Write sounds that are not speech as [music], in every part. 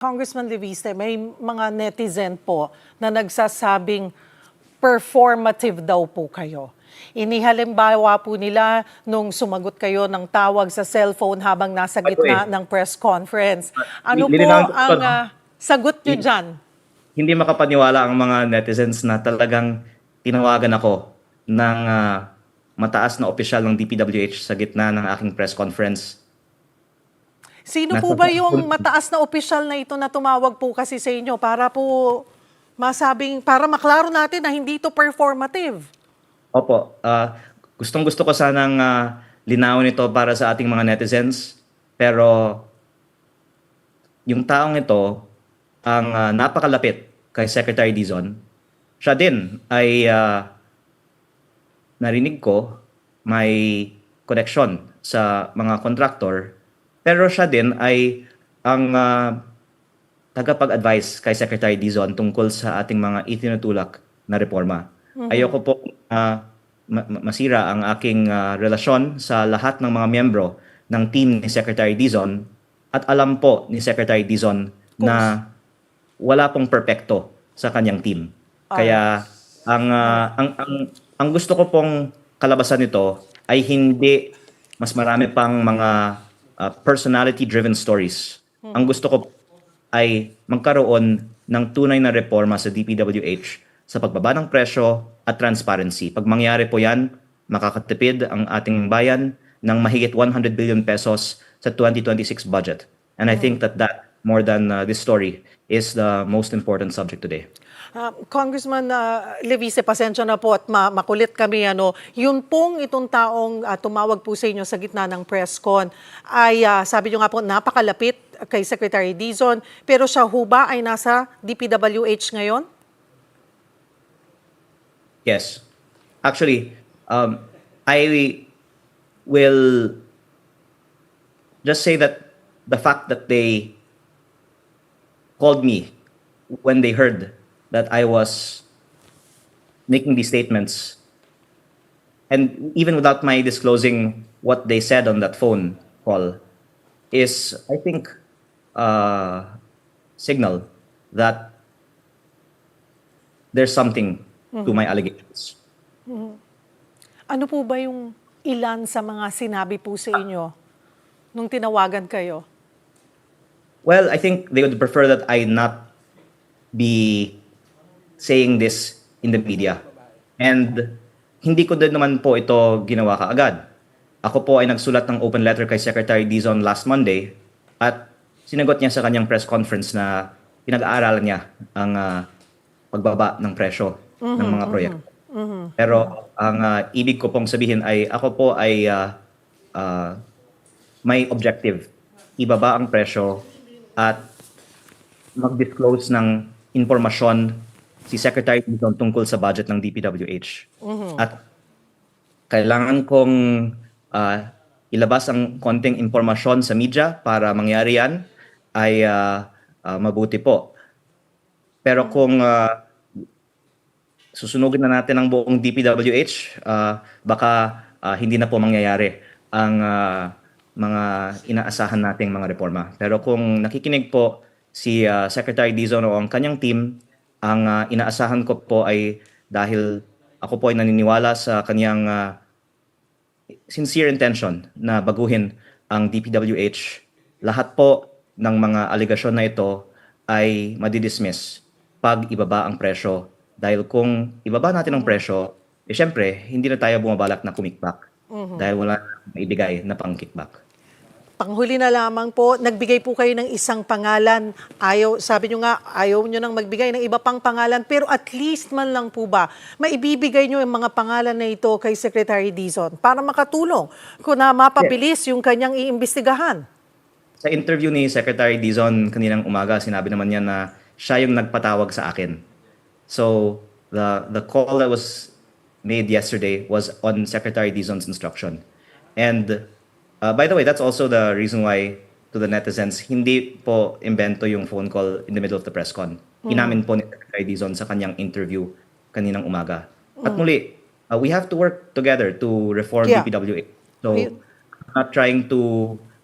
Congressman Leviste, may mga netizen po na nagsasabing performative daw po kayo. Inihalimbawa po nila nung sumagot kayo ng tawag sa cellphone habang nasa gitna ng press conference. Ano po ang ah, sagot nyo dyan? Hindi makapaniwala ang mga netizens na talagang tinawagan ako ng ah, mataas na opisyal ng DPWH sa gitna ng aking press conference. Sino po ba yung [laughs] mataas na opisyal na ito na tumawag po kasi sa inyo para po masabing, para maklaro natin na hindi ito performative? Opo, ah, gustong gusto ko sanang ah, linawin ito para sa ating mga netizens. Pero yung taong ito, ang ah, napakalapit kay Secretary Dizon, siya din ay ah, narinig ko may connection sa mga contractor. Pero siya din ay ang ah, tagapag-advise kay Secretary Dizon tungkol sa ating mga itinutulak na reforma. Ayoko po ma- ma- masira ang aking ah, relasyon sa lahat ng mga miyembro ng team ni Secretary Dizon at alam po ni Secretary Dizon na wala pong perpekto sa kanyang team. Kaya ang, ah, ang ang ang gusto ko pong kalabasan nito ay hindi mas marami pang mga ah, personality-driven stories. Ang gusto ko ay magkaroon ng tunay na reforma sa DPWH sa pagbaba ng presyo at transparency. Pag mangyari po yan, makakatipid ang ating bayan ng mahigit 100 billion pesos sa 2026 budget. And I think that that, more than uh, this story, is the most important subject today. Ah, Congressman uh, Levise, pasensya na po at ma- makulit kami. Ano, yun pong itong taong ah, tumawag po sa inyo sa gitna ng press con ay ah, sabi nyo nga po napakalapit kay Secretary Dizon pero siya ho ba ay nasa DPWH ngayon? Yes. Actually, um, I will just say that the fact that they called me when they heard that I was making these statements, and even without my disclosing what they said on that phone call, is, I think, uh, signal that there's something to my allegations. Ano po ba yung ilan sa mga sinabi po sa inyo nung tinawagan kayo? Well, I think they would prefer that I not be saying this in the media. And hindi ko din naman po ito ginawa kaagad. Ako po ay nagsulat ng open letter kay Secretary Dizon last Monday at sinagot niya sa kanyang press conference na pinag-aaralan niya ang ah, pagbaba ng presyo ng mga proyekto. Pero ang ah, ibig ko pong sabihin ay ako po ay ah, ah, may objective. Ibaba ang presyo at mag-disclose ng impormasyon si Secretary Dizon tungkol sa budget ng DPWH. At kailangan kong ah, ilabas ang konting impormasyon sa media para mangyari yan ay ah, ah, mabuti po. Pero kung ah, susunugin na natin ang buong DPWH, ah, baka ah, hindi na po mangyayari ang ah, mga inaasahan nating mga reforma. Pero kung nakikinig po si ah, Secretary Dizon o ang kanyang team, ang ah, inaasahan ko po ay dahil ako po ay naniniwala sa kanyang ah, sincere intention na baguhin ang DPWH, lahat po ng mga aligasyon na ito ay madidismiss pag ibaba ang presyo. Dahil kung ibaba natin ang presyo, eh syempre, hindi na tayo bumabalak na kumikback. Dahil wala na ibigay na pang kickback. Panghuli na lamang po, nagbigay po kayo ng isang pangalan. Ayaw, sabi nyo nga, ayaw nyo nang magbigay ng iba pang pangalan, pero at least man lang po ba, maibibigay nyo yung mga pangalan na ito kay Secretary Dizon para makatulong kung na mapabilis yung kanyang iimbestigahan. Sa interview ni Secretary Dizon kaninang umaga, sinabi naman niya na siya yung nagpatawag sa akin. So, the the call that was made yesterday was on Secretary Dizon's instruction. And uh, by the way, that's also the reason why to the netizens, hindi po imbento yung phone call in the middle of the press con. Inamin po ni Secretary Dizon sa kanyang interview kaninang umaga. At muli, uh, we have to work together to reform Yeah. DPWH. So, We- I'm not trying to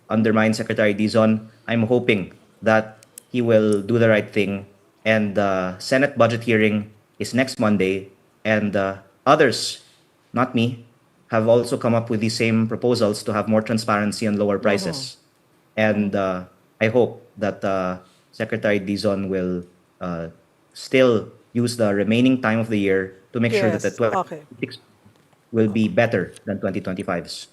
undermine Secretary Dizon. I'm hoping that he will do the right thing. And the Senate budget hearing is next Monday. And uh, others, not me, have also come up with the same proposals to have more transparency and lower prices. And uh, I hope that uh, Secretary Dizon will uh, still use the remaining time of the year to make sure that the Yes, okay. 2026 will be better than 2025's.